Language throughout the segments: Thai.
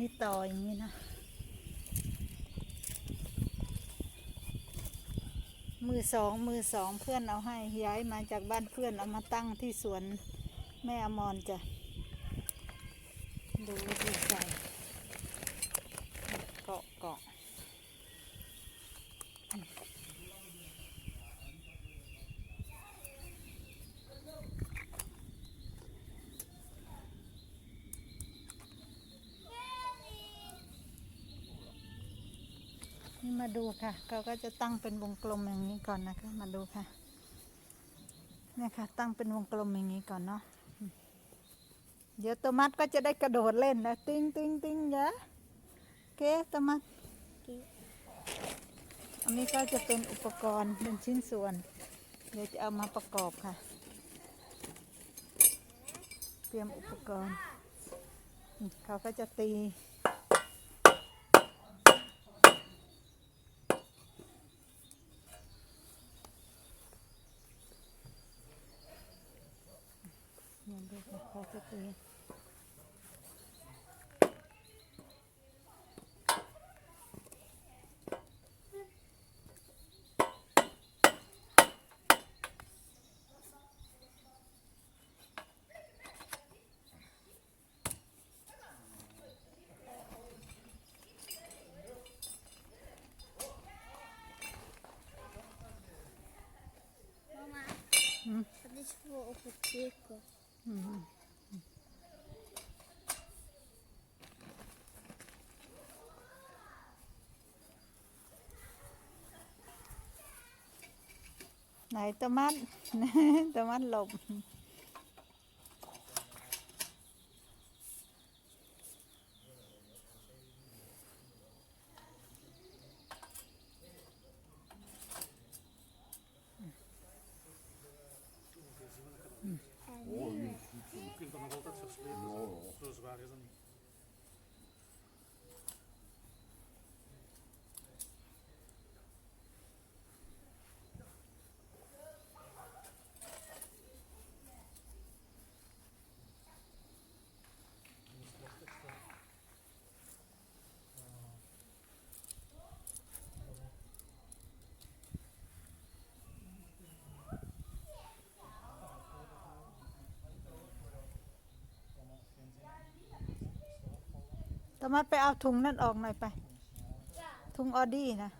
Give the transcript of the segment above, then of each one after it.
นี่ต่ออย่างนี้นะ มือสองมือสองเพื่อนเอาให้ย้ายมาจากบ้านเพื่อนเอามาตั้งที่สวนแม่อมรจ้ะ ดูดีใจเกาะเกาะ นี่มาดูค่ะเขาก็จะตั้งเป็นวงกลมอย่างนี้ก่อนนะคะ มาดูค่ะเนี่ยค่ะ ตั้งเป็นวงกลมอย่างนี้ก่อนเนาะเดี๋ยวโตมัสก็จะได้กระโดดเล่นนะติ้งติ้งติ้งเยอะโอเคโตมัสอันนี้ก็จะเป็นอุปกรณ์เป็นชิ้นส่วน เดี๋ยวจะเอามาประกอบค่ะ เตรียมอุปกรณ์ เขาก็จะตี เนี่ย ดูค่ะเขาจะตีอืม Dat is voor op het cirkel. อืม ไหนตะมัดตะมัดหลบ มัดไปเอาถุงนั่นออกหน่อยไป ถุงออดี้นะ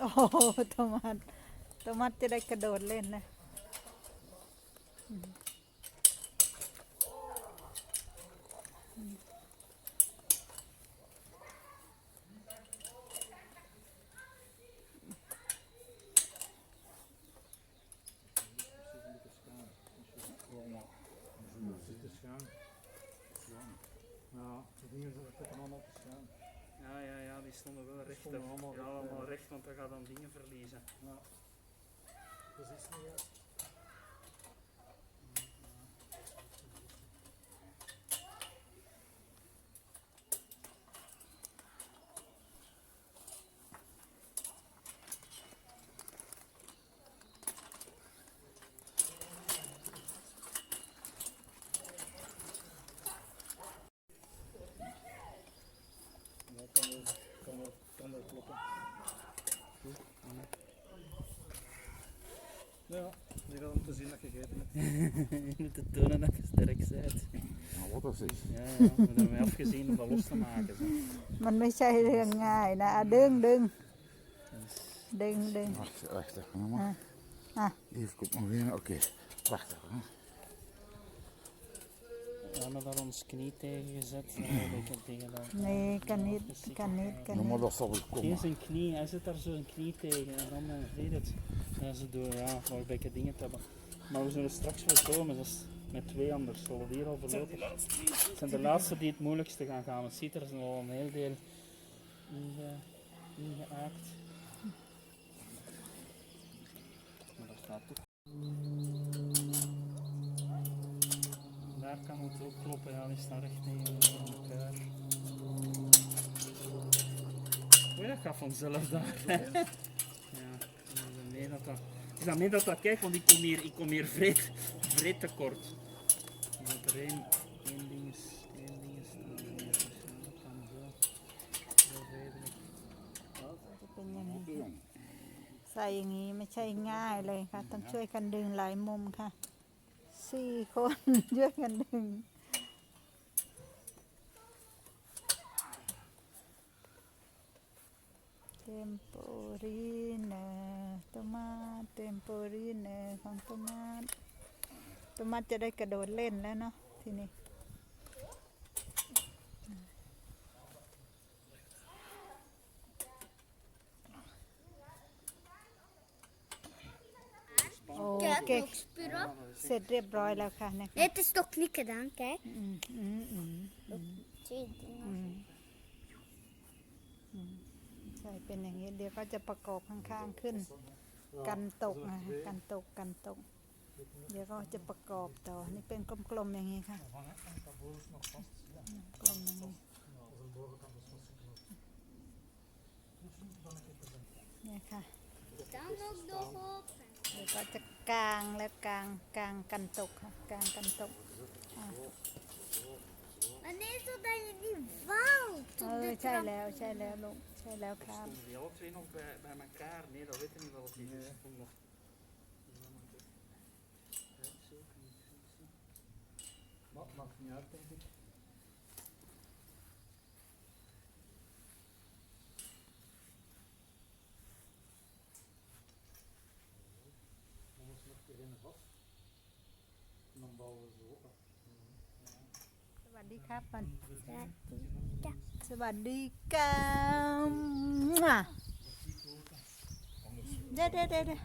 โอ้โหตะมัดตะมัดจะได้กระโดดเล่นนะ stonden wel recht. stonden allemaal ja, recht, allemaal recht, want dan gaat dan dingen verliezen. Ja. Precies niet juist. Ja, kan wel, kan wel, kan wel kloppen. Ja, je gaat om te zien dat je gegeten hebt. je moet het tonen dat je sterk bent. Nou, wat is dit? Ja, ja, we hebben mij afgezien om dat los te maken. Zo. มันไม่ใช่เรื่องง่ายนะอ่ะดึงดึงดึงดึง Wacht, wacht even, mama. Ah. Hier komt nog een. Oké, wacht even. hè. We hebben daar ons knie tegen gezet. en een beetje tegen dat. นี่กันนิดกันนิดกัน Ja, นิ maar ด dat zal wel Geen komen. zijn knie, hij zit daar zo zijn knie tegen en dan uh, deed het. En ze door, ja, voor een beetje dingen te hebben. Maar we zullen straks weer komen, dus met twee anders zullen we hier al. Het zijn de laatste die het moeilijkste gaan gaan. Het ziet er is al een heel deel inge, ingeaakt. Maar dat staat toch. Daar kan het ook kloppen. gaan, is dan recht tegen elkaar. Oh, dat gaat vanzelf daar. dat... Ik dan meen dat dat kijk, want ik kom hier, ik kom hier vreed, vreed tekort. Dat er één, één ding is, één ding is, dan is het zo, dat kan zo. Zo redelijk. จะเป็นอย่างนี้ใส่อย่างนี้ไม่ใช่ง่ายเลยค่ะ ต้องช่วยกันดึงหลายมุมค่ะ สี่คนช่วยกันดึง เทมโปรีเนตมาเทมโปรีเนของตมาตมาจะได้กระโดดเล่นแล้วเนาะทีนี้โอ Kijk, เค nog spuren. เสร็จเรียบร้อยแล้วค่ะนะคะ Nee, het is toch niet gedaan, kijk. อืมอืมอืม Twee dingen. อืมอืม ใช่เป็นอย่างนี้เดี๋ยวก็จะประกอบข้างๆขึ้น กันตกนะคะกันตกกันตก เดี๋ยวก็จะประกอบต่อนี่เป็นกลมๆอย่างนี้ค่ะกลมอย่างนี้เนี่ยค่ะ Dan ook nog op. เดี๋ยวก็จะกางและกางกางกันตกค่ะกางกันตก Maar nee, zodat je niet valt เอ op อ de ใช่ trap. แล้วใช่แล้วลูก ใช่แล้วครับ Stonden die alle twee nog bij, bij elkaar? Nee, dat weet ik niet wel of die is. Stond nog. Ja, zo kan ik het zien. Maar maakt niet uit, denk ik. Dan moet nog degene vast. En dan bouwen we ze open. สวัสดีครับปัน Ja. ส วัสดีครับมั่วเดี๋ยวเดี๋ยวเดี๋ยวเดี๋ยว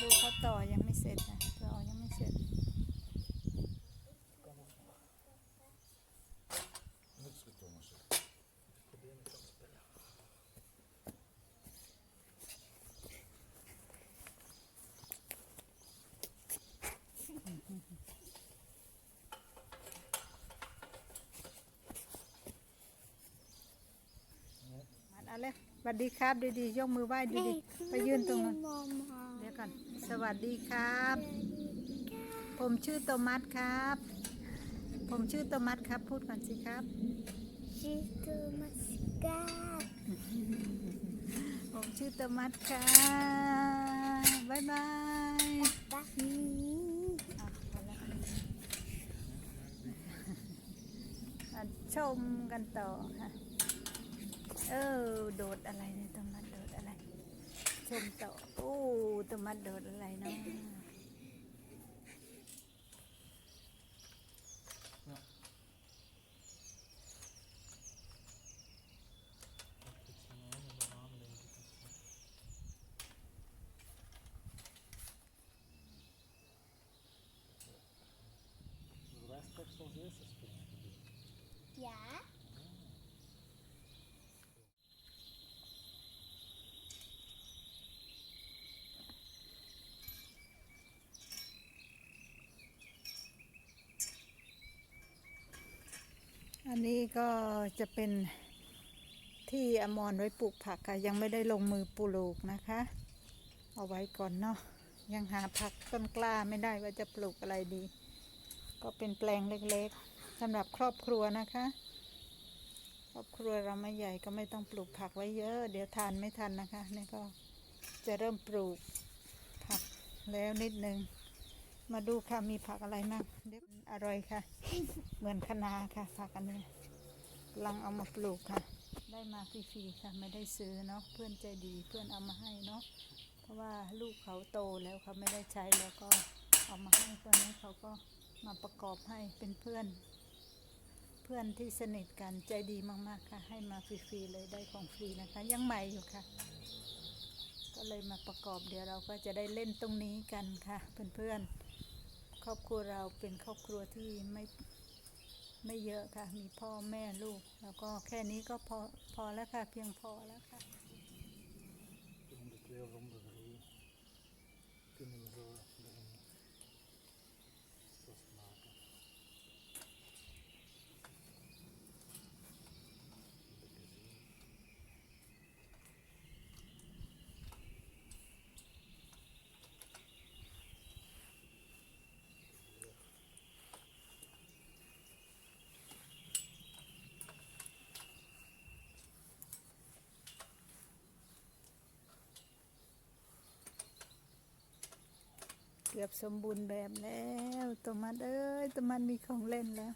ดูเขาต่อยังไม่เสร็จนะต่อยังไม่เสร็จ Niks Thomas. มันเอาเลยสวัสดีครับดีๆยกมือไหว้ดี Nee, ๆไปยืนตรงนั้น mama. เดี๋ยวก่อนสวัสดีครับ ผมชื่อโตมัสครับ ผมชื่อโตมัสครับ พูดก่อนสิครับ Zitten mascara. ผมชื่อโตมัสครับบ๊ายบาย Dag. อะพอแล้วอะชมกันต่อค่ะ เออโดดอะไรเนี่ยโตมัสโดดอะไรชมต่อโอ้โตมัสโดดอะไรเนาะ Zullen อันนี้ก็จะเป็นที่อมรไว้ปลูกผักค่ะ ยังไม่ได้ลงมือปลูกนะคะ เอาไว้ก่อนเนาะยังหาผักต้นกล้าไม่ได้ว่าจะปลูกอะไรดี ก็เป็นแปลงเล็กๆสำหรับครอบครัวนะคะ ครอบครัวเราไม่ใหญ่ก็ไม่ต้องปลูกผักไว้เยอะ เดี๋ยวทานไม่ทันนะคะนี่ก็จะเริ่มปลูกผักแล้วนิดนึง มาดูค่ะมีผักอะไรมากเดี๋ยวอร่อยค่ะ เหมือนคะนาค่ะ ผักอันนี้ลังเอามาปลูกค่ะ ได้มาฟรีๆค่ะ ไม่ได้ซื้อเนาะเพื่อนใจดีเพื่อนเอามาให้เนาะเพราะว่าลูกเขาโตแล้วเขาไม่ได้ใช้แล้วก็เอามาให้ตัวนี้เขาก็มาประกอบให้เป็นเพื่อน เพื่อนที่สนิทกันใจดีมากๆค่ะ ให้มาฟรีๆเลยได้ของฟรีนะคะ ยังใหม่อยู่ค่ะ ก็เลยมาประกอบเดี๋ยวเราก็จะได้เล่นตรงนี้กันค่ะ เพื่อนๆ ครอบครัวเราเป็นครอบครัวที่ไม่ไม่เยอะค่ะ มีพ่อแม่ลูก แล้วก็แค่นี้ก็พอพอแล้วค่ะ เพียงพอแล้วค่ะ zo erin. Dat is เกื อบสมบูรณ์แบบแล้วตัวมันเอ้ยตัวมันมีของเล่นแล้ว